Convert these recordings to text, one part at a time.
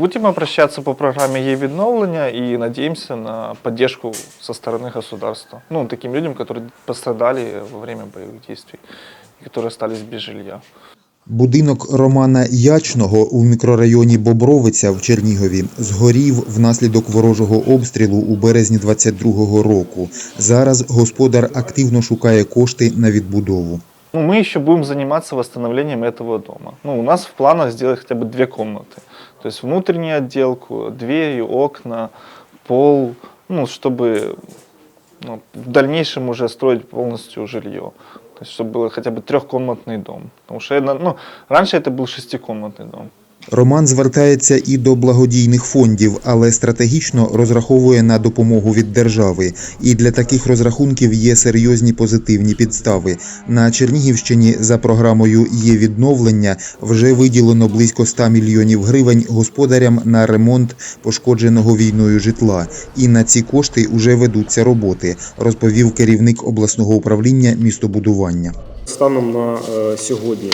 Будем обращаться по программе ей відновлення и надеемся на поддержку со стороны государства. Ну, таким людям, которые пострадали во время боевых действий и которые остались без жилья. Будинок Романа Ячного у мікрорайоні Бобровиця в Чернігові згорів внаслідок ворожого обстрілу у березні 22-го року. Зараз господар активно шукає кошти на відбудову. Ну, мы еще будем заниматься восстановлением этого дома. Ну, у нас в планах сделать хотя бы две комнаты. То есть внутреннюю отделку, двери, окна, пол, ну, чтобы ну, в дальнейшем уже строить полностью жилье. То есть, чтобы был хотя бы трехкомнатный дом. Потому что ну, раньше это был шестикомнатный дом. Роман звертається і до благодійних фондів, але стратегічно розраховує на допомогу від держави. І для таких розрахунків є серйозні позитивні підстави. На Чернігівщині за програмою є відновлення вже виділено близько 100 мільйонів гривень господарям на ремонт пошкодженого війною житла. І на ці кошти вже ведуться роботи, розповів керівник обласного управління містобудування. Станом на е, сьогодні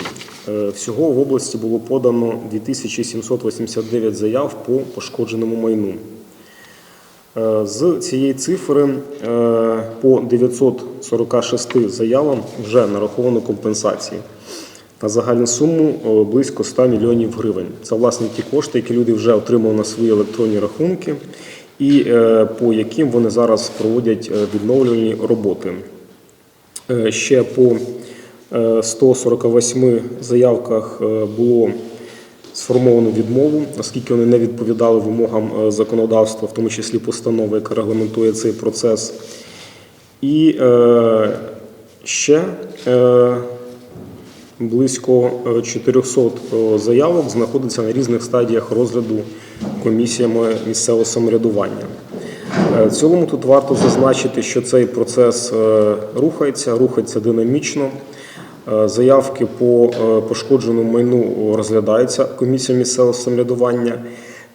всього в області було подано 2789 заяв по пошкодженому майну. Е, З цієї цифри е, по 946 заявам вже нараховано компенсації на загальну суму е, близько 100 мільйонів гривень. Це власне ті кошти, які люди вже отримали на свої електронні рахунки, і е, по яким вони зараз проводять е, відновлювальні роботи. Е, Ще по е, 148 заявках е, було сформовано відмову, оскільки вони не відповідали вимогам е, законодавства, в тому числі постанови, яка регламентує цей процес. І е, ще е, близько е, 400 е, заявок знаходиться на різних стадіях розгляду комісіями місцевого самоврядування. Е, В цілому тут варто зазначити, що цей процес е, рухається, рухається динамічно. Е, Заявки по е, пошкодженому майну розглядаються комісією місцевого самоврядування.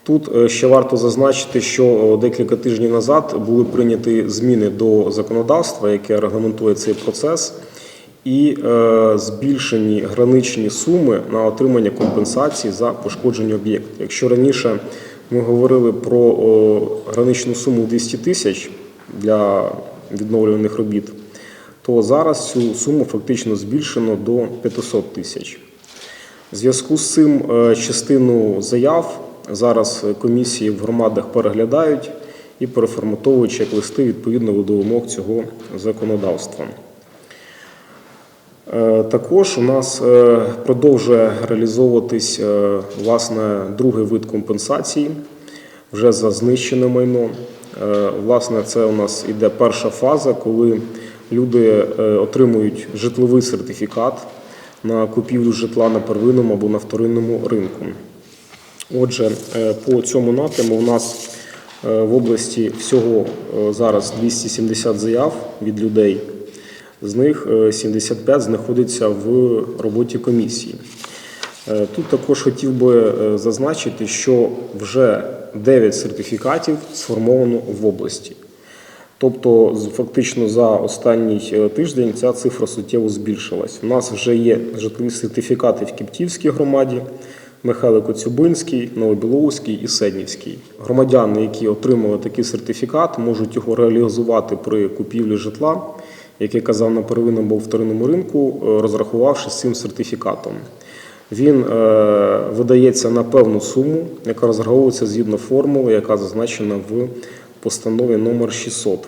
Тут е, ще варто зазначити, що декілька тижнів назад були прийняті зміни до законодавства, яке регламентує цей процес, і збільшені граничні суми на отримання компенсації за пошкоджені об'єкти. Якщо раніше ми говорили про граничну суму в 200 тисяч для відновлюваних робіт, то зараз цю суму фактично збільшено до 500 тисяч. В зв'язку з цим е, частину заяв зараз комісії в громадах переглядають і переформатовують чек-листи відповідно до вимог цього законодавства. Е, Також у нас е, продовжує реалізовуватись власне другий вид компенсації вже за знищене майно. Власне, це у нас іде перша фаза, коли люди е, отримують житловий сертифікат на купівлю житла на первинному або на вторинному ринку. Отже, е, по цьому напряму у нас е, в області всього зараз 270 заяв від людей. З них е, 75 знаходиться в роботі комісії. Тут також хотів би зазначити, що вже 9 сертифікатів сформовано в області. Тобто, фактично за останній е, тиждень ця цифра суттєво збільшилась. У нас вже є житлові сертифікати в Кіптівській громаді, Михайло Коцюбинський, Новобіловський і Седнівський. Громадяни, які отримали такий сертифікат, можуть його реалізувати при купівлі житла, як я казав на первинному або вторинному ринку, е, розрахувавшись цим сертифікатом. Він е, видається на певну суму, яка розраховується згідно формули, яка зазначена в постанові номер 600.